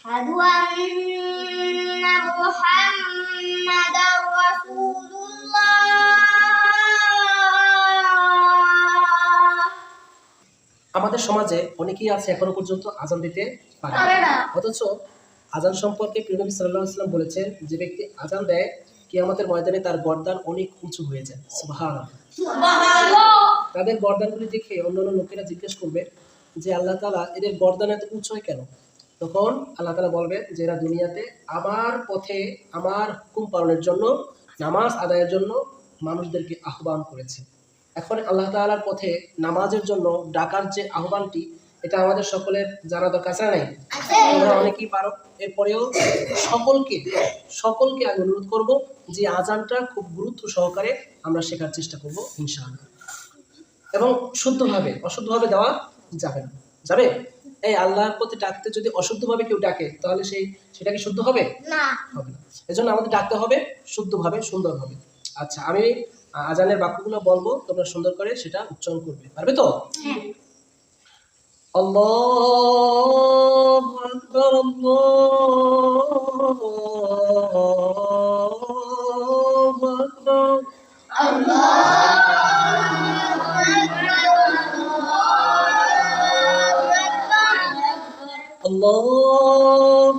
أشهد أن محمدا رسول الله আমাদের সমাজে অনেকেই আছে এখনো পর্যন্ত আজান দিতে পারে পারে না। না। অথচ আজান সম্পর্কে প্রিয়নবী সাল্লাহ আসলাম বলেছেন যে ব্যক্তি আজান দেয় কিয়ামতের ময়দানে তার গর্দান অনেক উঁচু হয়ে যায় সুবহান তাদের গর্দানগুলি দেখে অন্যান্য লোকেরা জিজ্ঞেস করবে যে আল্লাহ তালা এদের গর্দান এত উঁচু হয় কেন তখন আল্লাহ তালা বলবে যে এরা দুনিয়াতে আমার পথে আমার হুকুম পালনের জন্য নামাজ আদায়ের জন্য মানুষদেরকে আহ্বান করেছে। এখন আল্লাহ তাআলার পথে নামাজের জন্য ডাকার যে আহ্বানটি এটা আমাদের সকলের জানা দরকার আছে নাই? তোমরা অনেকেই পারো। এরপরেও সকলকে সকলকে আমি অনুরোধ করব যে আজানটা খুব গুরুত্ব সহকারে আমরা শেখার চেষ্টা করব ইনশাআল্লাহ। এবং শুদ্ধভাবে অশুদ্ধভাবে দেওয়া যাবে না। যাবে? এই আল্লাহর প্রতি ডাকতে যদি অশুদ্ধভাবে কেউ ডাকে তাহলে সেই সেটা কি শুদ্ধ হবে? না। হবে এজন্য আমাদের ডাকতে হবে শুদ্ধভাবে সুন্দরভাবে। আচ্ছা আমি আজানের বাক্যগুলো বলব তোমরা সুন্দর করে সেটা উচ্চারণ করবে। পারবে তো? হ্যাঁ। আল্লাহু আল্লাহ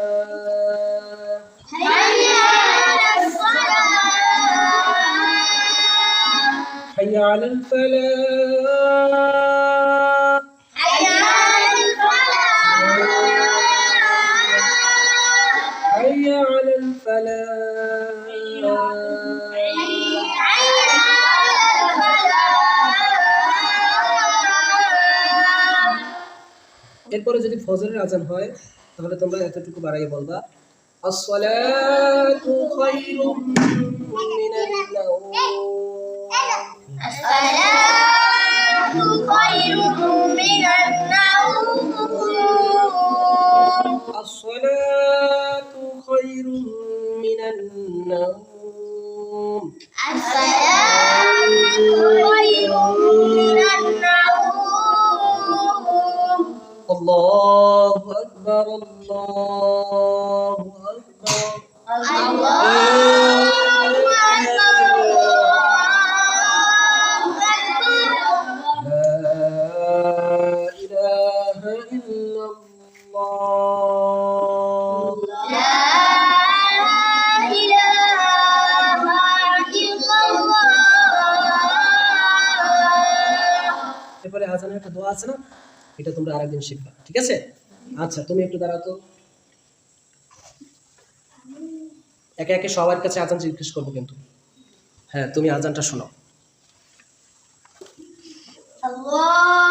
على الفلاح حي على الفلاح حي على الفلاح حي على الفلاح এরপরে যদি ফজরের আজান হয় তাহলে তোমরা এতটুকু বাড়াই বলবা আসসালাতু খায়রুম মিনান নাওম الصلاة خير من النوم. الصلاة خير من النوم الصلاة خير من النوم الله أكبر الله أكبر. الله আজানের একটা দোয়া আছে না, এটা তোমরা আরেকদিন শিখবা, ঠিক আছে? আচ্ছা তুমি একটু দাঁড়াও তো। একে একে সবার কাছে আজান জিজ্ঞেস করব কিন্তু। হ্যাঁ তুমি আজানটা শোনো আল্লাহ!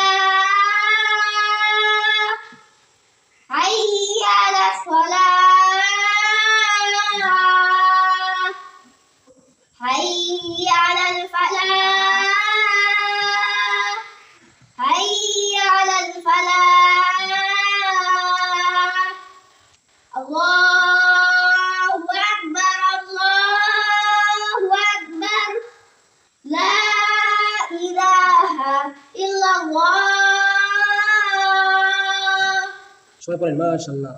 সবাই পড়েন মাশাল্লাহ